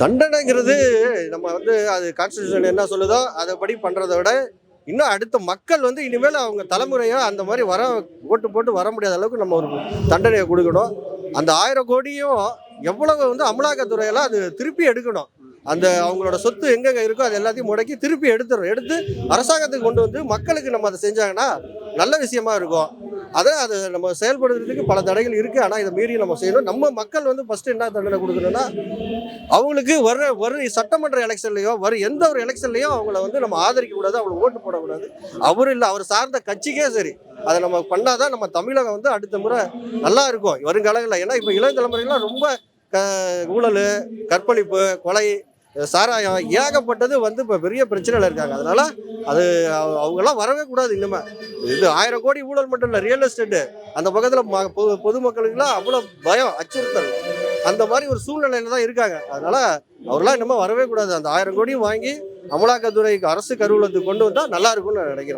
தண்டனைங்கிறது நம்ம வந்து அது கான்ஸ்டியூஷன் என்ன சொல்லுதோ அதை படி விட இன்னும் அடுத்த மக்கள் வந்து இனிமேல் அவங்க தலைமுறையாக அந்த மாதிரி வர ஓட்டு போட்டு வர முடியாத அளவுக்கு நம்ம ஒரு தண்டனையை கொடுக்கணும். அந்த ஆயிரம் கோடியும் எவ்வளவு வந்து அமலாக்கத்துறையெல்லாம் அது திருப்பி எடுக்கணும். அந்த அவங்களோட சொத்து எங்கெங்கே இருக்கோ அது எல்லாத்தையும் முடக்கி திருப்பி எடுத்துடும் எடுத்து அரசாங்கத்துக்கு கொண்டு வந்து மக்களுக்கு நம்ம அதை செஞ்சாங்கன்னா நல்ல விஷயமா இருக்கும். அதை அதை நம்ம செயல்படுறதுக்கு பல தடைகள் இருக்குது ஆனால் இதை மீறி நம்ம செய்யணும். நம்ம மக்கள் வந்து ஃபஸ்ட்டு என்ன தண்டனை கொடுக்கணும்னா அவங்களுக்கு வர வர சட்டமன்ற எலெக்ஷன்லையோ வர எந்த ஒரு எலெக்ஷன்லையோ அவங்கள வந்து நம்ம ஆதரிக்கக்கூடாது அவங்களை ஓட்டு போடக்கூடாது. அவர் இல்லை அவர் சார்ந்த கட்சிக்கே சரி. அதை நம்ம பண்ணாதான் நம்ம தமிழகம் வந்து அடுத்த முறை நல்லா இருக்கும். வருங்காலங்களில். ஏன்னா இப்போ இளைய தலைமுறைகள்லாம் ரொம்ப க ஊழல் கற்பழிப்பு கொலை சாராயம் ஏகப்பட்டது வந்து இப்போ பெரிய பிரச்சனையில் இருக்காங்க. அதனால அது அவங்கெல்லாம் வரவே கூடாது இனிமே இது ஆயிரம் கோடி ஊழல் மட்டும் இல்லை ரியல் எஸ்டேட்டு அந்த பக்கத்தில் ம பொது பொதுமக்களுக்குலாம் அவ்வளோ பயம் அச்சுறுத்தல். அந்த மாதிரி ஒரு சூழ்நிலையில தான் இருக்காங்க. அதனால அவரெல்லாம் இன்னமும் வரவே கூடாது. அந்த ஆயிரம் கோடியும் வாங்கி அமலாக்கத்துறைக்கு அரசு கருவூலத்துக்கு கொண்டு வந்தால் நல்லா இருக்கும்னு நினைக்கிறோம்